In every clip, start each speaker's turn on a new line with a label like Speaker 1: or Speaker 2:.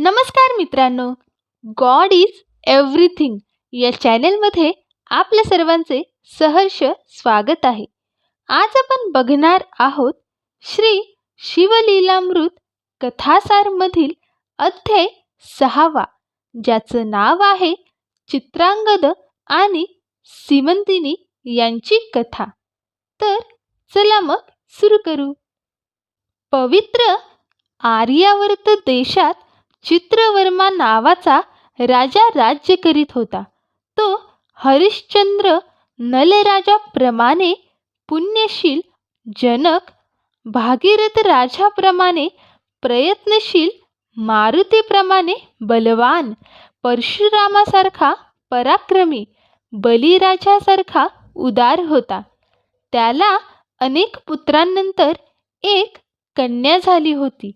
Speaker 1: नमस्कार मित्रांनो. God is everything या चॅनेलमध्ये आपल्या सर्वांचे सहर्ष स्वागत आहे. आज आपण बघणार आहोत श्री शिवलीलामृत कथासारमधील अध्याय सहावा ज्याचं नाव आहे चित्रांगद आणि सिमंतिनी यांची कथा. तर चला मग सुरू करू. पवित्र आर्यावर्त देशात चित्रवर्मा नावाचा राजा राज्य करीत होता. तो हरिश्चंद्र नलराजाप्रमाणे पुण्यशील जनक भागीरथ राजाप्रमाणे प्रयत्नशील मारुतीप्रमाणे बलवान परशुरामासारखा पराक्रमी बलिराजासारखा उदार होता. त्याला अनेक पुत्रांनंतर एक कन्या झाली होती.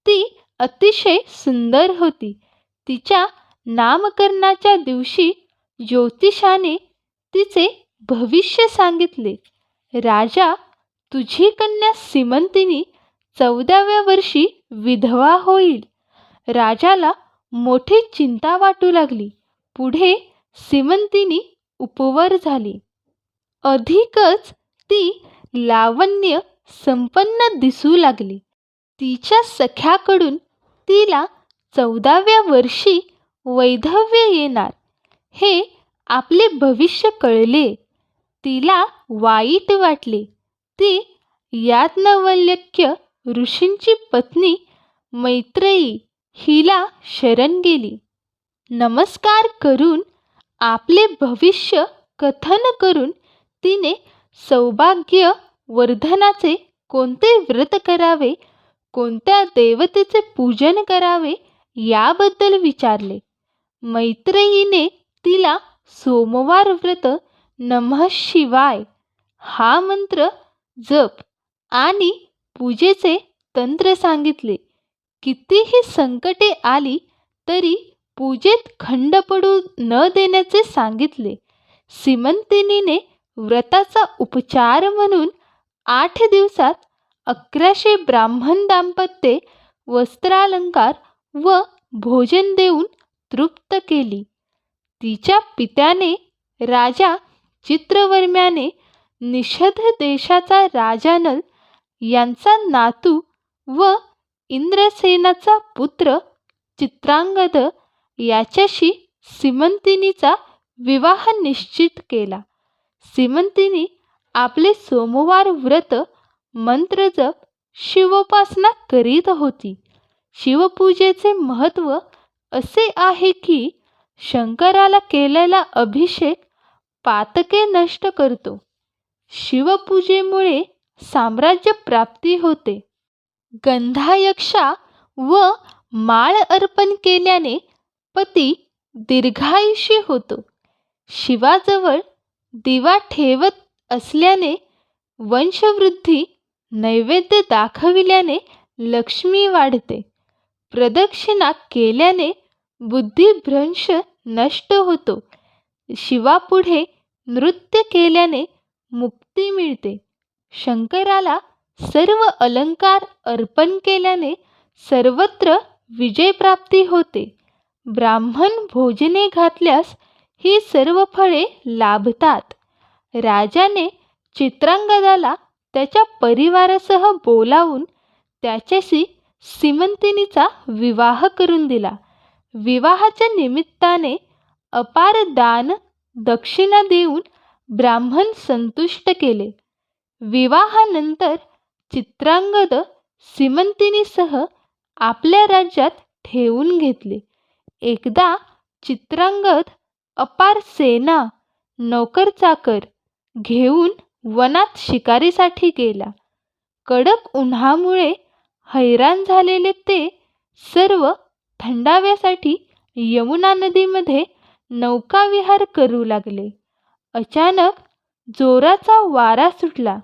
Speaker 1: ती अतिशय सुंदर होती. तिच्या नामकरणाच्या दिवशी ज्योतिषाने तिचे भविष्य सांगितले. राजा तुझी कन्या सिमंतिनी चौदाव्या वर्षी विधवा होईल. राजाला मोठी चिंता वाटू लागली. पुढे सिमंतिनी उपवर झाली. अधिकच ती लावण्य संपन्न दिसू लागली. तिच्या सख्याकडून तिला चौदाव्या वर्षी वैधव्य येणार. हे आपले भविष्य कळले. तिला वाईट वाटले. ती याज्ञवल्क्य ऋषींची पत्नी मैत्रेयी हिला शरण गेली. नमस्कार करून आपले भविष्य कथन करून तिने सौभाग्य वर्धनाचे कोणते व्रत करावे कोणत्या देवतेचे पूजन करावे याबद्दल विचारले. मैत्रेयीने तिला सोमवार व्रत नमः शिवाय हा मंत्र जप आणि पूजेचे तंत्र सांगितले. कितीही संकटे आली तरी पूजेत खंड पडू न देण्याचे सांगितले. सीमंतिनीने व्रताचा उपचार म्हणून आठ दिवसात अकराशे ब्राह्मण दाम्पत्ये वस्त्रालंकार व भोजन देऊन तृप्त केली. तिच्या पित्याने राजा चित्रवर्म्याने निषध देशाचा राजा नल यांचा नातू व इंद्रसेनाचा पुत्र चित्रांगद याच्याशी सिमंतिनीचा विवाह निश्चित केला. सिमंतिनी आपले सोमवार व्रत मंत्रजप शिवोपासना करीत होती. शिवपूजेचे महत्त्व असे आहे की शंकराला केलेला अभिषेक पातके नष्ट करतो. शिवपूजेमुळे साम्राज्य प्राप्ती होते. गंधायक्षा व माळ अर्पण केल्याने पती दीर्घायुषी होतो. शिवाजवळ दिवा ठेवत असल्याने वंशवृद्धी नैवेद्य दाखविल्याने लक्ष्मी वाढते. प्रदक्षिणा केल्याने बुद्धिभ्रंश नष्ट होतो. शिवापुढे नृत्य केल्याने मुक्ती मिळते. शंकराला सर्व अलंकार अर्पण केल्याने सर्वत्र विजयप्राप्ती होते. ब्राह्मण भोजने घातल्यास ही सर्व फळे लाभतात. राजाने चित्रांगदाला त्याच्या परिवारासह बोलावून त्याच्याशी सीमंतिनीचा विवाह करून दिला. विवाहाच्या निमित्ताने अपार दान दक्षिणा देऊन ब्राह्मण संतुष्ट केले. विवाहानंतर चित्रांगद सीमंतिनीसह आपल्या राज्यात ठेवून घेतले. एकदा चित्रांगद अपार सेना नोकरचाकर घेऊन वनात शिकारीसाठी गेला. कडक उन्हामुळे हैराण झालेले ते सर्व थंडाव्यासाठी यमुना नदीमध्ये नौकाविहार करू लागले. अचानक जोराचा वारा सुटला.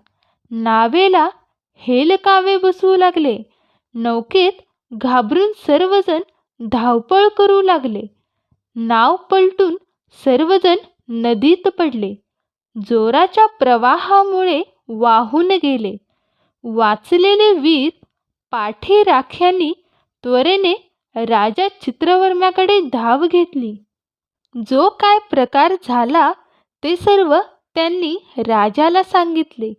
Speaker 1: नावेला हेलकावे बसू लागले. नौकेत घाबरून सर्वजण धावपळ करू लागले. नाव पलटून सर्वजण नदीत पडले. जोराच्या प्रवाहामुळे वाहून गेले. वाचलेले वीर पाठी राख्यांनी त्वरेने राजा चित्रवर्म्याकडे धाव घेतली. जो काय प्रकार झाला ते सर्व त्यांनी राजाला सांगितले.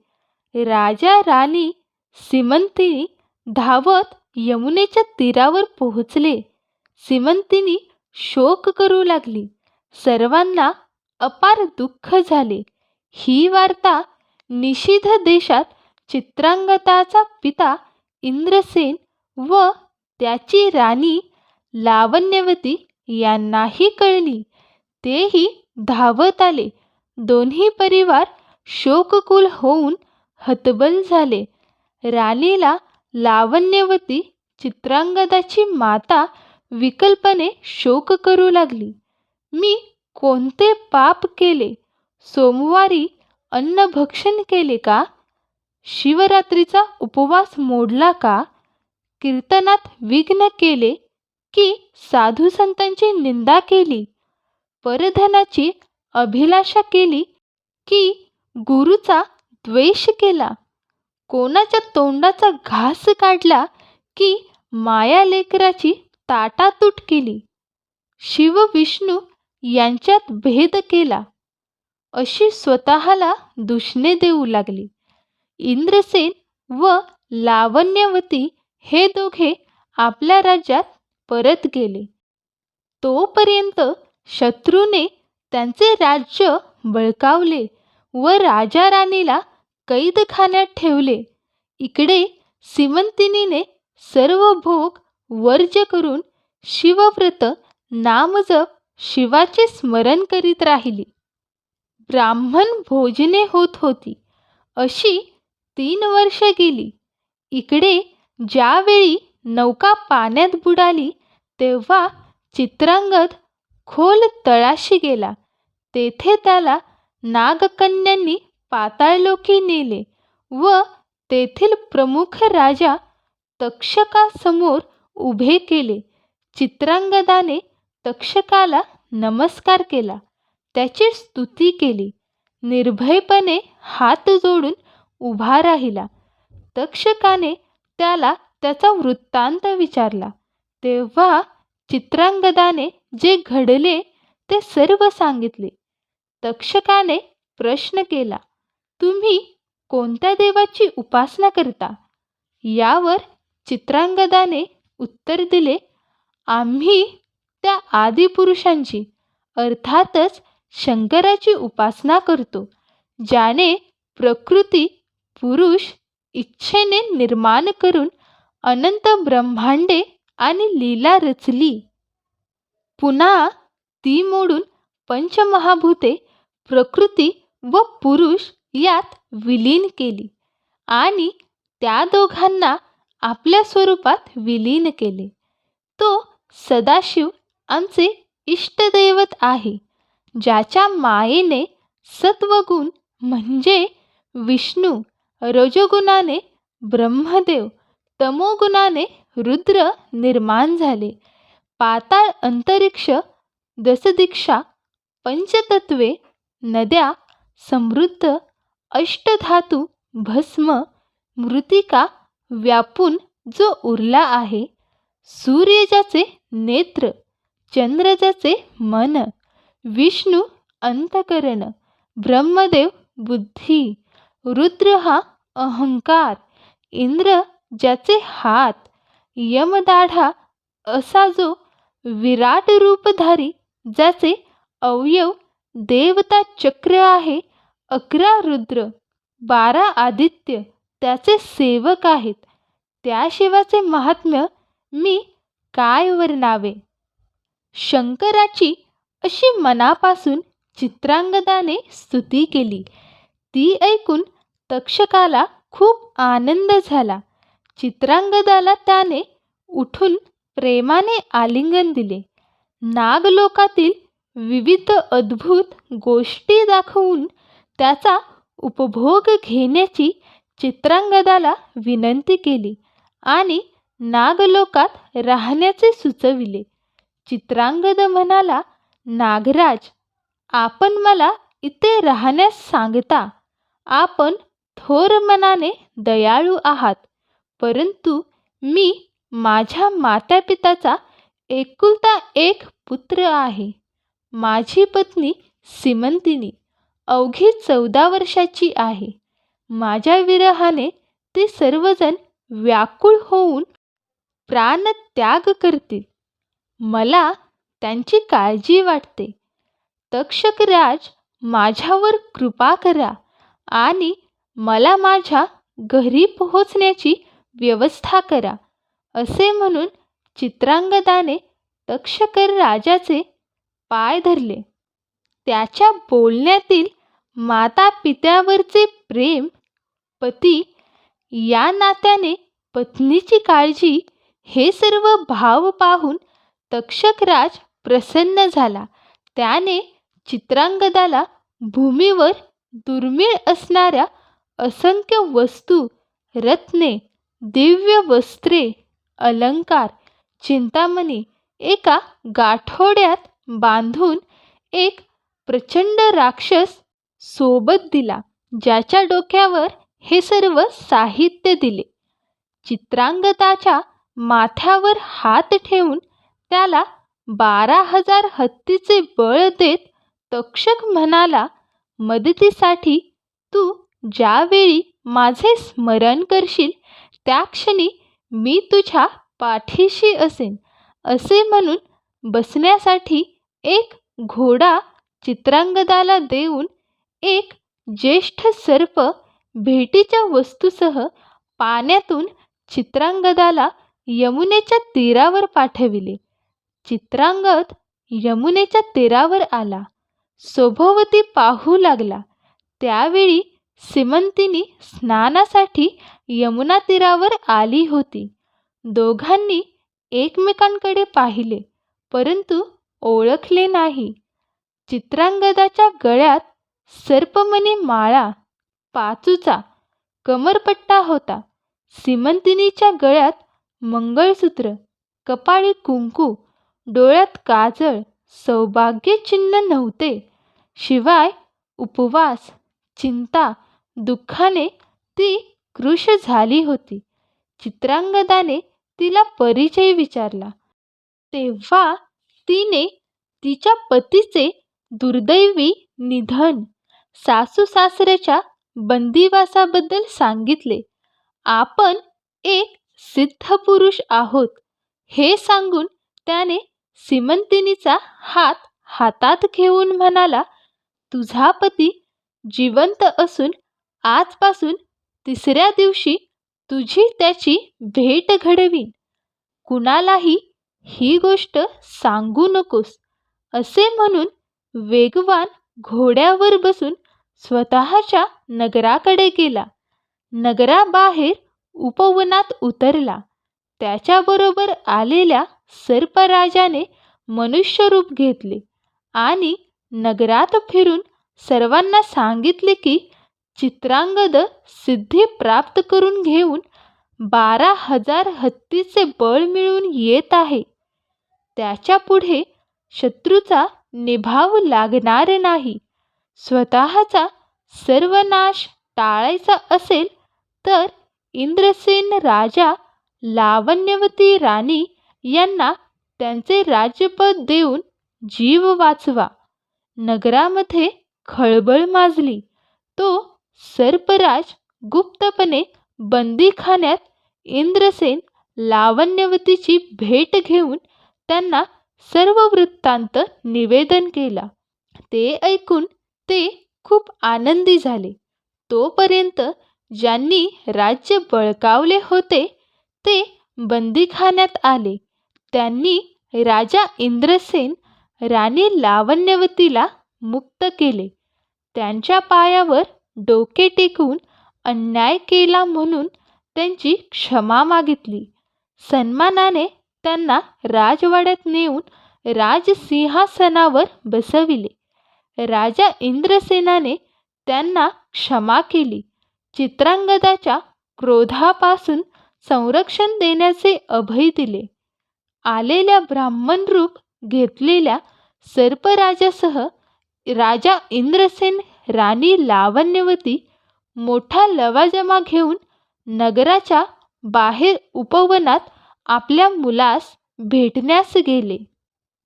Speaker 1: राजा राणी सिमंतिनी धावत यमुनेच्या तीरावर पोहोचले. सिमंतिनी शोक करू लागली. सर्वांना अपार दुःख झाले. ही वार्ता निषिध देशात चित्रांगताचा पिता इंद्रसेन व त्याची राणी लावण्यवती यांनाही कळली. तेही धावत आले. दोन्ही परिवार शोककुल होऊन हतबल झाले. राणीला लावण्यवती चित्रांगदाची माता विकल्पने शोक करू लागली. मी कोणते पाप केले सोमवारी अन्नभक्षण केले का? शिवरात्रीचा उपवास मोडला का? कीर्तनात विघ्न केले की साधू संतांची निंदा केली? परधनाची अभिलाषा केली की गुरुचा द्वेष केला? कोणाच्या तोंडाचा घास काढला की माया लेकराची ताटातूट केली? शिव विष्णू यांच्यात भेद केला. अशी स्वतःला दूषणे देऊ लागली. इंद्रसेन व लावण्यवती हे दोघे आपल्या राज्यात परत गेले. तोपर्यंत शत्रूने त्यांचे राज्य बळकावले व राजा राणीला कैदखान्यात ठेवले. इकडे सिमंतिनीने सर्व भोग वर्ज्य करून शिवव्रत नामजप शिवाचे स्मरण करीत राहिली. ब्राह्मण भोजने होत होती. अशी तीन वर्ष गेली. इकडे ज्यावेळी नौका पाण्यात बुडाली तेव्हा चित्रांगद खोल तळाशी गेला. तेथे त्याला नागकन्यांनी पाताळलोकी नेले व तेथील प्रमुख राजा तक्षकासमोर उभे केले. चित्रांगदाने तक्षकाला नमस्कार केला. त्याची स्तुती केली. निर्भयपणे हात जोडून उभा राहिला. तक्षकाने त्याला त्याचा वृत्तांत विचारला. तेव्हा चित्रांगदाने जे घडले ते सर्व सांगितले. तक्षकाने प्रश्न केला तुम्ही कोणत्या देवाची उपासना करता? यावर चित्रांगदाने उत्तर दिले आम्ही त्या आदिपुरुषांची. अर्थातच शंकराची उपासना करतो ज्याने प्रकृती पुरुष इच्छेने निर्माण करून अनंत ब्रह्मांडे आणि लीला रचली. पुन्हा ती मोडून पंचमहाभूते प्रकृती व पुरुष यात विलीन केली आणि त्या दोघांना आपल्या स्वरूपात विलीन केले. तो सदाशिव आमचे इष्टदैवत आहे. ज्याच्या मायेने सत्वगुण म्हणजे विष्णू रजोगुणाने ब्रह्मदेव तमोगुणाने रुद्र निर्माण झाले. पाताळ अंतरिक्ष दसदीक्षा पंचतत्वे नद्या समृद्ध अष्टधातू भस्म मृतिका व्यापून जो उरला आहे सूर्य ज्याचे नेत्र चंद्र ज्याचे मन विष्णू अंतकरण ब्रह्मदेव बुद्धी रुद्र हा अहंकार इंद्र ज्याचे हात यमदाढा असा जो विराट रूपधारी ज्याचे अवयव देवता चक्र आहे अकरा रुद्र बारा आदित्य त्याचे सेवक आहेत. त्या शिवाचे महात्म्य मी काय वर्णावे शंकराची अशी मनापासून चित्रांगदाने स्तुती केली. ती ऐकून तक्षकाला खूप आनंद झाला. चित्रांगदाला त्याने उठून प्रेमाने आलिंगन दिले. नागलोकातील विविध अद्भुत गोष्टी दाखवून त्याचा उपभोग घेण्याची चित्रांगदाला विनंती केली आणि नागलोकात राहण्याचे सुचविले. चित्रांगद म्हणाला नागराज आपण मला इथे राहण्यास सांगता. आपण थोर मनाने दयाळू आहात. परंतु मी माझ्या मातापिताचा एकुलता एक पुत्र आहे. माझी पत्नी सिमंतिनी अवघी चौदा वर्षाची आहे. माझ्या विरहाने ते सर्वजण व्याकुळ होऊन प्राणत्याग करतील. मला त्यांची काळजी वाटते. तक्षकराज माझ्यावर कृपा करा आणि मला माझ्या घरी पोहोचण्याची व्यवस्था करा असे म्हणून चित्रांगदाने तक्षकर राजाचे पाय धरले. त्याच्या बोलण्यातील माता पित्यावरचे प्रेम पती या नात्याने पत्नीची काळजी हे सर्व भाव पाहून तक्षकराज प्रसन्न झाला. त्याने चित्रांगदाला भूमीवर दुर्मिळ असणाऱ्या असंख्य वस्तू रत्ने दिव्य वस्त्रे अलंकार चिंतामणी एका गाठोड्यात बांधून एक प्रचंड राक्षस सोबत दिला ज्याच्या डोक्यावर हे सर्व साहित्य दिले. चित्रांगदाच्या माथ्यावर हात ठेवून त्याला बारा हजार हत्तीचे बळ देत तक्षक म्हणाला मदतीसाठी तू ज्यावेळी माझे स्मरण करशील त्या क्षणी मी तुझ्या पाठीशी असेन असे म्हणून बसण्यासाठी एक घोडा चित्रांगदाला देऊन एक ज्येष्ठ सर्प भेटीच्या वस्तूसह पाण्यातून चित्रांगदाला यमुनेच्या तीरावर पाठविले. चित्रांगद यमुनेच्या तीरावर आला. सभोवती पाहू लागला. त्यावेळी सिमंतिनी स्नानासाठी यमुना तीरावर आली होती. दोघांनी एकमेकांकडे पाहिले परंतु ओळखले नाही. चित्रांगदाच्या गळ्यात सर्पमणी माळा पाचूचा कमरपट्टा होता. सिमंतिनीच्या गळ्यात मंगळसूत्र कपाळी कुंकू डोळ्यात काजळ सौभाग्य चिन्ह नव्हते. शिवाय उपवास चिंता दुःखाने ती कृश झाली होती. चित्रांगदाने तिला परिचय विचारला. तेव्हा तिने तिच्या पतीचे दुर्दैवी निधन सासू सासऱ्याच्या बंदिवासाबद्दल सांगितले. आपण एक सिद्ध पुरुष आहोत हे सांगून त्याने सिमंतिनीचा हात हातात घेऊन म्हणाला तुझा पती जिवंत असून आजपासून तिसऱ्या दिवशी तुझी त्याची भेट घडवीन. कुणालाही ही गोष्ट सांगू नकोस. असे म्हणून वेगवान घोड्यावर बसून स्वतःच्या नगराकडे गेला. नगराबाहेर उपवनात उतरला. त्याच्याबरोबर आलेल्या सर्पराजाने मनुष्यरूप घेतले आणि नगरात फिरून सर्वांना सांगितले की चित्रांगद सिद्धी प्राप्त करून घेऊन बारा हजार हत्तीचे बळ मिळून येत आहे. त्याच्या पुढे शत्रूचा निभाव लागणार नाही. स्वतःचा सर्वनाश टाळायचा असेल तर इंद्रसेन राजा लावण्यवती राणी यांना त्यांचे राज्यपद देऊन जीव वाचवा. नगरामध्ये खळबळ माजली. तो सर्पराज गुप्तपणे बंदीखान्यात इंद्रसेन लावण्यवतीची भेट घेऊन त्यांना सर्व वृत्तांत निवेदन केला. ते ऐकून ते खूप आनंदी झाले. तोपर्यंत ज्यांनी राज्य बळकावले होते ते बंदीखान्यात आले. त्यांनी राजा इंद्रसेन राणी लावण्यवतीला मुक्त केले. त्यांच्या पायावर डोके टेकून अन्याय केला म्हणून त्यांची क्षमा मागितली. सन्मानाने त्यांना राजवाड्यात नेऊन राजसिंहासनावर बसविले. राजा इंद्रसेनाने त्यांना क्षमा केली. चित्रांगदाच्या क्रोधापासून संरक्षण देण्याचे अभय दिले. आलेल्या ब्राह्मण रूप घेतलेल्या सर्पराजासह राजा इंद्रसेन राणी लावण्यवती मोठा लवाजमा घेऊन नगराच्या बाहेर उपवनात आपल्या मुलास भेटण्यास गेले.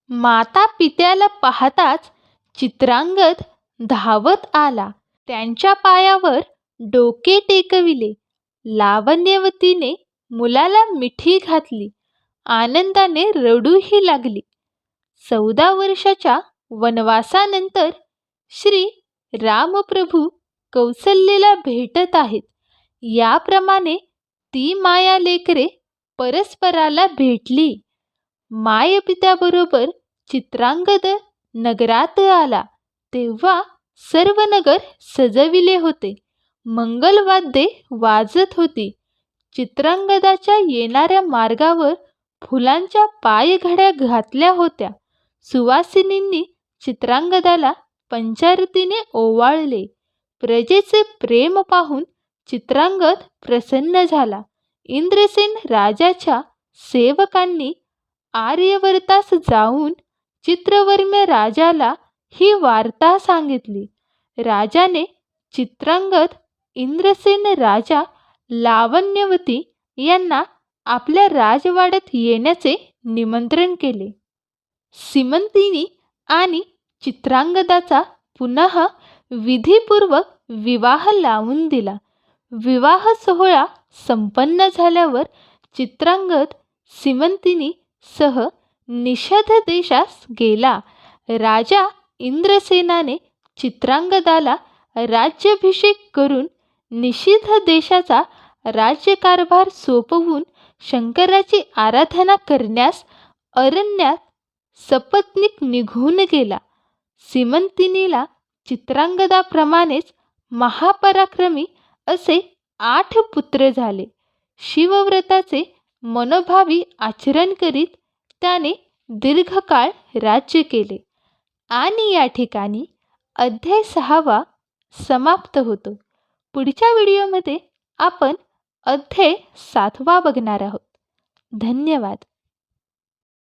Speaker 1: माता पित्याला पाहताच चित्रांगद धावत आला. त्यांच्या पायावर डोके टेकविले. लावण्यवतीने मुलाला मिठी घातली. आनंदाने रडूही लागली. चौदा वर्षाच्या वनवासानंतर श्री रामप्रभू कौसल्येला भेटत आहेत. याप्रमाणे ती माया लेकरे परस्पराला भेटली. मायपित्याबरोबर चित्रांगद नगरात आला. तेव्हा सर्व नगर सजविले होते. मंगलवाद्ये वाजत होती. चित्रांगदाच्या येणाऱ्या मार्गावर फुलांच्या पायघड्या घातल्या होत्या. सुवासिनींनी चित्रांगदाला पंचारतीने ओवाळले. प्रजेचे प्रेम पाहून चित्रांगद प्रसन्न झाला. इंद्रसेन राजाच्या सेवकांनी आर्यवर्तास जाऊन चित्रवर्म्य राजाला ही वार्ता सांगितली. राजाने चित्रांगद इंद्रसेन राजा लावण्यवती यांना आपल्या राजवाड्यात येण्याचे निमंत्रण केले. सिमंतिनी आणि चित्रांगदाचा पुन्हा विधीपूर्वक विवाह लावून दिला. विवाह सोहळा संपन्न झाल्यावर चित्रांगद सिमंतिनी सह निषध देशास गेला. राजा इंद्रसेनाने चित्रांगदाला राज्याभिषेक करून निषिद्ध देशाचा राज्यकारभार सोपवून शंकराची आराधना करण्यास अरण्यात सपत्नीक निघून गेला. सिमंतिनीला चित्रांगदाप्रमाणेच महापराक्रमी असे आठ पुत्र झाले. शिवव्रताचे मनोभावी आचरण करीत त्याने दीर्घकाळ राज्य केले. आणि या ठिकाणी अध्याय सहावा समाप्त होतो. पुढच्या व्हिडिओमध्ये आपण अध्याय सातवा बघणार आहोत. धन्यवाद.